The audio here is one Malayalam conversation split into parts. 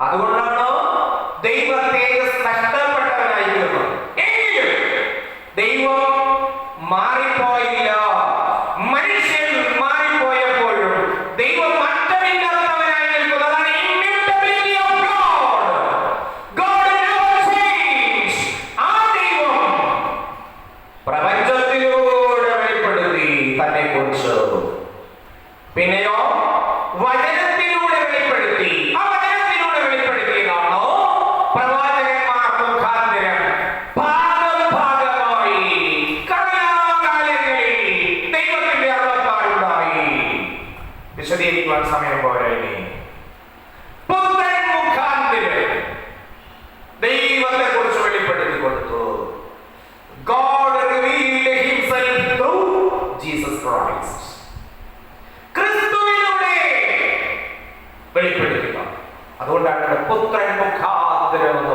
അതുകൊണ്ടാണോ ദൈവത്തെ തേജസ് ദൈവം മാറി അതുകൊണ്ടാണ് പുത്രൻ മുഖാന്തരം എന്ന്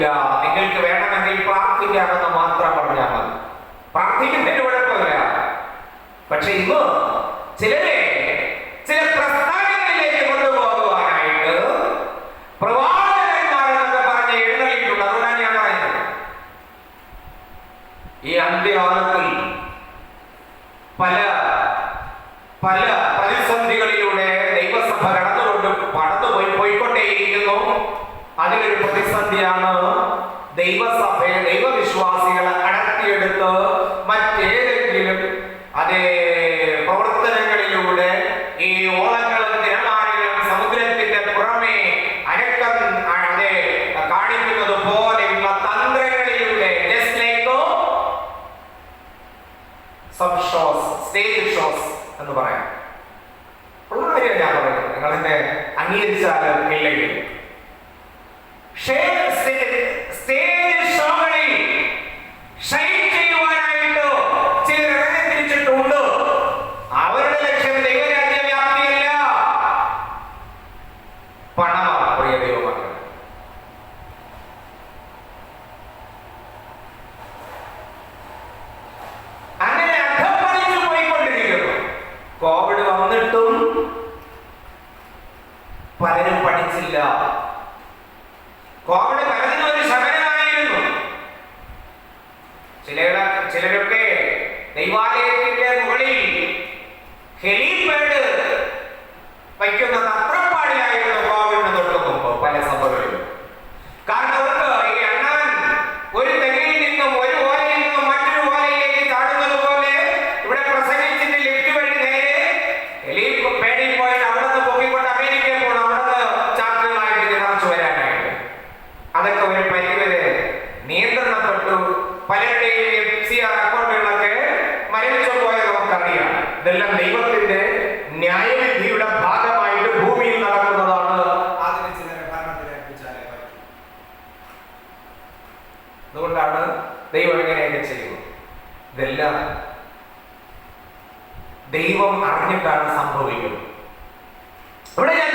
കുഴപ്പമില്ല നിങ്ങൾക്ക് വേണമെങ്കിൽ പ്രാർത്ഥിക്കാമെന്ന് മാത്രം പറഞ്ഞാൽ മതി. പ്രാർത്ഥിക്കുന്നതിന് കുഴപ്പമില്ല. പക്ഷെ ഇന്ന് ചിലരെ ദൈവസഭയെ ദൈവവിശ്വാസികളെ അടക്കിയെടുത്ത് മറ്റേതെങ്കിലും അതേ പ്രവർത്തനങ്ങളിലൂടെ ഈ ഓളങ്ങളും തിരമാലകളും സമുദ്രത്തിന്റെ പുറമേ അനക്കം അതെ കാണിക്കുന്നത് പോലെയുള്ള തന്ത്രങ്ങളിലൂടെ. സബ് ഷോസ് സ്റ്റേജ് എന്ന് പറയാം. ഉള്ള ഞാൻ പറയുന്നത്. നിങ്ങളെന്നെ അംഗീകരിച്ചാലും ഇല്ലെങ്കിൽ. ഷെയർ ದಯವಾಗಿ ദൈവം എങ്ങനെയൊക്കെ ചെയ്യുന്നു ഇതെല്ലാം ദൈവം അറിഞ്ഞിട്ടാണ് സംഭവിക്കുന്നത്. ഇവിടെ ഞാൻ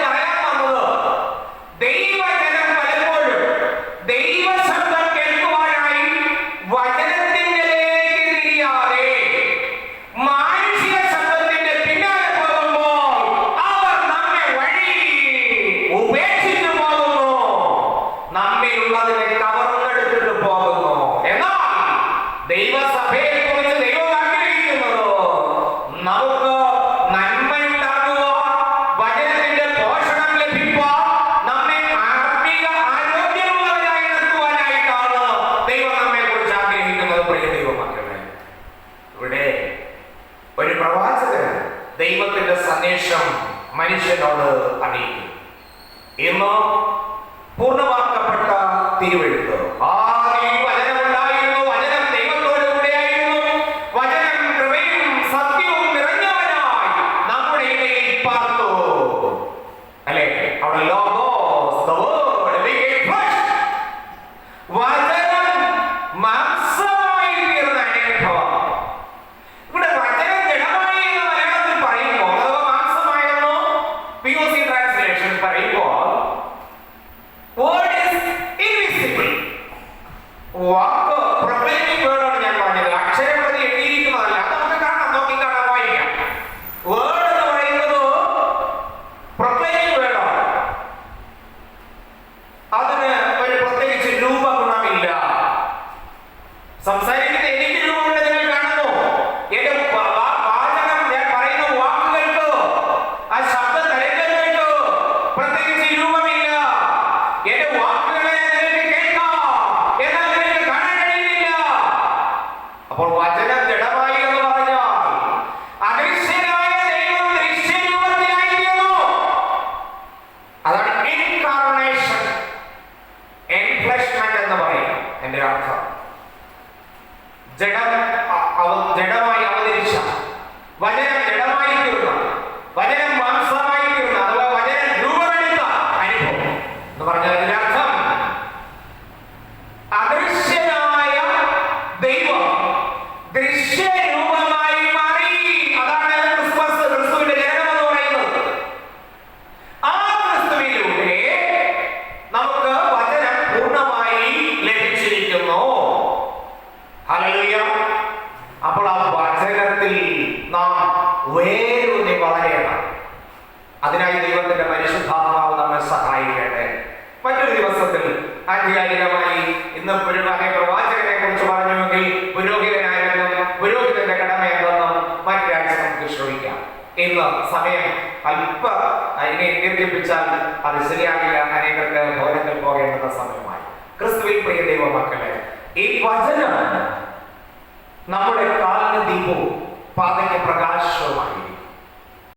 ഇന്ന് പൂർണമാക്കപ്പെട്ട തിരുവെഴുത്ത്. വചനം ദൈവത്തോടു സത്യവും നിറഞ്ഞവനായി അവിടെ logos translation for word is invisible. What যেখানে അതിനായി ദൈവത്തിന്റെ പരിശുദ്ധാത്മാവ് നമ്മെ സഹായിക്കട്ടെ. മറ്റൊരു ദിവസത്തിൽ ആധികാരികമായി ഇന്ന് പുരുഷനെ പ്രവാചകനെ കുറിച്ച് പറഞ്ഞുവെങ്കിൽ പുരോഹിതനായിരുന്നു പുരോഹിതന്റെ കടമ എന്തെന്നും മറ്റൊരാഴ്ച നമുക്ക് ശ്രമിക്കാം ഇന്ന് സമയം അല്പ അതിനെ ദീർഘിപ്പിച്ചാൽ അത് ശരിയാകില്ല. അനേകർക്ക് ഭവനത്തിൽ പോകേണ്ടുന്ന സമയമായി. ക്രിസ്തുവിൽ പ്രിയ ദൈവ മക്കളെ ഈ വചനം നമ്മുടെ കാലിന് ദീപവും പാതയ്ക്ക് പ്രകാശവുമായിരിക്കും